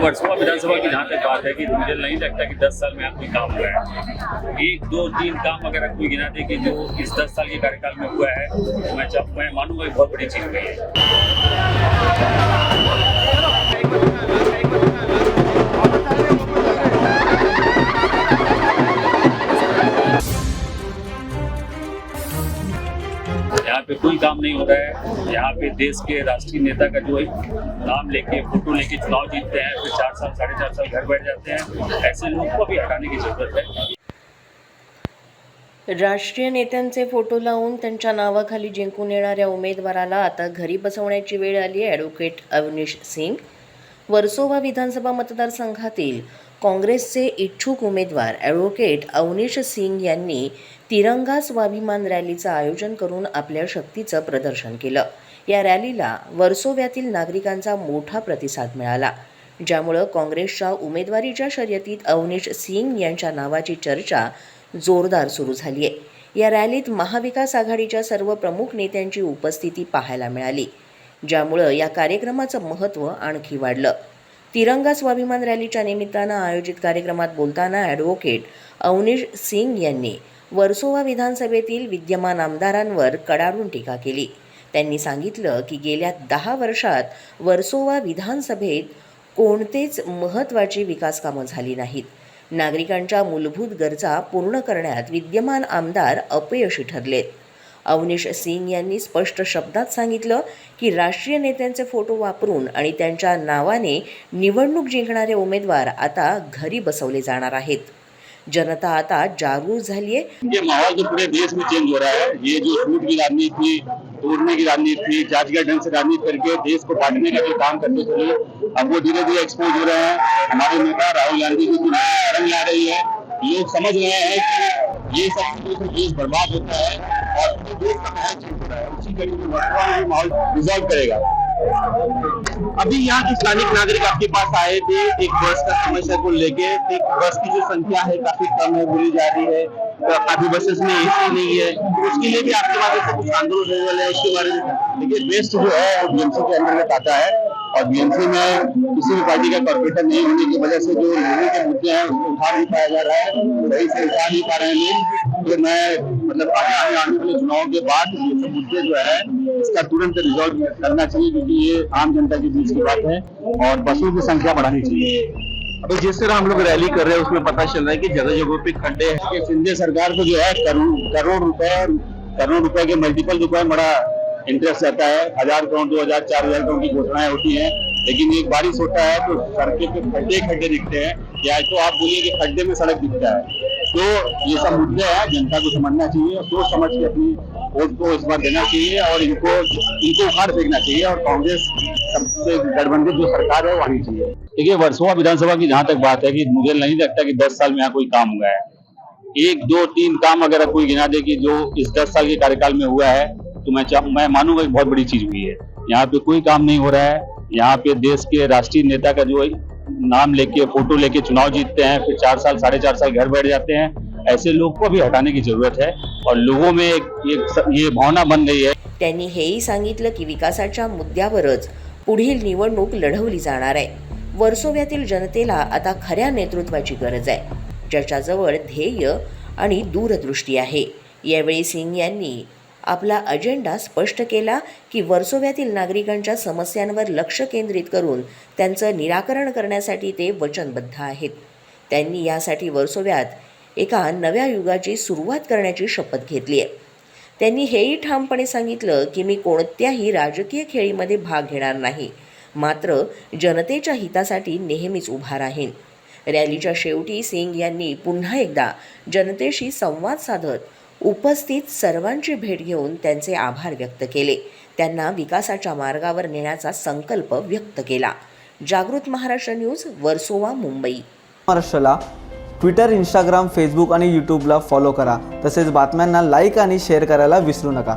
वर्सोवा विधानसभा की जहाँ तक बात है कि मुझे नहीं लगता कि दस साल में आप कोई काम हुआ है। एक, दो, तीन काम अगर आप कोई गिना दे कि जो इस दस साल के कार्यकाल में हुआ है तो मैं मैं मानूँगा बहुत बड़ी चीज़ हुई है। कोई काम नहीं हो रहा है। यहाँ पे देश के राष्ट्रीय नेता का जो है नाम लेके फोटो लेके चुनाव जीतते हैं फिर चार साल साढ़े चार साल घर बैठ जाते हैं। ऐसे लोग को भी हटाने की जरूरत है। राष्ट्रीय नेत्यांचे फोटो लावून त्यांच्या नावाखाली जिंकून येणाऱ्या उमेदवाराला आता घरी बसवण्याची वेळ आली आहे. ॲडव्होकेट अवनीश सिंग वर्सोवा विधानसभा मतदारसंघातील काँग्रेसचे इच्छुक उमेदवार ॲडव्होकेट अवनीश सिंग यांनी तिरंगा स्वाभिमान रॅलीचं आयोजन करून आपल्या शक्तीचं प्रदर्शन केलं. या रॅलीला वर्सोव्यातील नागरिकांचा मोठा प्रतिसाद मिळाला. ज्यामुळं काँग्रेसच्या उमेदवारीच्या शर्यतीत अवनीश सिंग यांच्या नावाची चर्चा जोरदार सुरू झाली आहे या रॅलीत महाविकास आघाडीच्या सर्व प्रमुख नेत्यांची उपस्थिती पाहायला मिळाली. ज्यामुळं या कार्यक्रमाचं महत्त्व आणखी वाढलं. तिरंगा स्वाभिमान रॅलीच्या निमित्तानं आयोजित कार्यक्रमात बोलताना ॲडव्होकेट अवनीश सिंग यांनी वर्सोवा विधानसभेतील विद्यमान आमदारांवर कडाडून टीका केली. त्यांनी सांगितलं की गेल्या दहा वर्षात वर्सोवा विधानसभेत कोणतेच महत्त्वाची विकासकामं झाली नाहीत. नागरिकांच्या मूलभूत गरजा पूर्ण करण्यात विद्यमान आमदार अपयशी ठरलेत. अवनीश सिंग यांनी स्पष्ट शब्दात सांगितलं की राष्ट्रीय नेत्यांचे फोटो वापरून आणि त्यांच्या नावाने निवडणूक जिंकणारे उमेदवार आता घरी बसवले जाणार आहेत. जनता आता जागरूक झाली आहे ये माहौल तो पूरे देश में चेंज हो रहा है. ये जो छूट की राजनीति थी तोड़ने की राजनीति थी जातिगत ढंग से राजनीति करके देश को बांटने का जो काम करते थे अब वो धीरे धीरे एक्सपोज हो रहे हैं. हमारे नेता राहुल गांधी जी की रंग ला रही है. लोग समझ रहे हैं कि ये सब देश बर्बाद होता है. अभी यहाँ स्थानिक नागरिक आपके पास आए थे, एक बस का समस्या को लेके। एक बस की जो संख्या है काफ़ी कम है, बोली जा रही है। काफ़ी बसेस में एसी नहीं है। उसके लिए भी आपके माध्यम से कुछ आंदोलन होने वाला है इसके बारे में? देखिए बेस्ट जो है, वो बीएमसी के अंतर्गत आता है। और बीएमसी में किसी भी पार्टी का कॉर्पोरेटर नहीं होने की वजह से जो लोगों के मुद्दे हैं, उसको उठा नहीं पाया जा रहा है। सही से उठा नहीं पा रहे हैं। लोग तो मैं मतलब आगामी आने वाले चुनाव के बाद ये सब मुद्दे जो है इसका तुरंत रिजॉल्व करना चाहिए क्योंकि ये आम जनता के बीच की बात है और बसों की संख्या बढ़ानी चाहिए। अभी जिस तरह हम लोग रैली कर रहे हैं उसमें पता चल रहा है कि जगह जगह पे खड्डे हैं। कि सिंधे सरकार को जो है करोड़ रुपए करोड़ रुपए के मल्टीपल रुपए में बड़ा इंटरेस्ट रहता है। हज़ार करोड़ दो हज़ार चार हज़ार करोड़ की घोषणाएँ होती हैं। लेकिन एक बारिश होता है तो सड़कें पे खड्डे खड्डे दिखते हैं। या तो आप बोलिए कि खड्डे में सड़क दिखता है। तो ये सब मुद्दे हैं, जनता को समझना चाहिए, और सोच समझ के अपनी वोट को इस बार देना चाहिए, और इनको इनको उखाड़ फेंकना चाहिए, और कांग्रेस सबसे गठबंधन जो सरकार है, वो आनी चाहिए। देखिए वर्सोवा विधानसभा की जहाँ तक बात है कि मुझे नहीं लगता कि दस साल में यहाँ कोई काम हुआ है। एक, दो, तीन काम अगर कोई गिना दे कि जो इस दस साल के कार्यकाल में हुआ है तो मैं मैं मानूँगा बहुत बड़ी चीज़ हुई है। यहाँ पे कोई काम नहीं हो रहा है। यहाँ पे देश के राष्ट्रीय नेता का जो नाम लेके फोटो लेके चुनाव जीतते हैं फिर चार साल साढ़े चार साल घर बैठ जाते हैं। ऐसे लोग को भी हटाने की जरूरत है और लोगों में एक, एक ये भावना बन गई है। त्यांनी हेही सांगितलं की विकासाच्या मुद्द्यावरच पुढील निवडणूक लढवली जाणार आहे. वर्सोव्यातील जनतेला आता खऱ्या नेतृत्वाची गरज आहे. ज्याच्याजवळ ध्येय आणि दूरदृष्टी आहे. यावेळी सिंग यांनी आपला अजेंडा स्पष्ट केला की वर्सोव्यातील नागरिकांच्या समस्यांवर लक्ष केंद्रित करून त्यांचं निराकरण करण्यासाठी ते वचनबद्ध आहेत. त्यांनी यासाठी वर्सोव्यात एका नव्या युगाची सुरुवात करण्याची शपथ घेतली आहे. त्यांनी हेही ठामपणे सांगितलं की मी कोणत्याही राजकीय खेळीमध्ये भाग घेणार नाही मात्र जनतेच्या हितासाठी नेहमीच उभा राहीन. रॅलीच्या शेवटी सिंग यांनी पुन्हा एकदा जनतेशी संवाद साधत उपस्थित सर्वांची भेट घेऊन त्यांचे आभार व्यक्त केले. त्यांना विकासाच्या मार्गावर नेण्याचा संकल्प व्यक्त केला. जागृत महाराष्ट्र न्यूज वर्सोवा मुंबई. महाराष्ट्राला ट्विटर इंस्टाग्राम फेसबुक आणि यूट्यूबला फॉलो करा. तसेच बातम्यांना लाईक आणि शेअर करायला विसरू नका.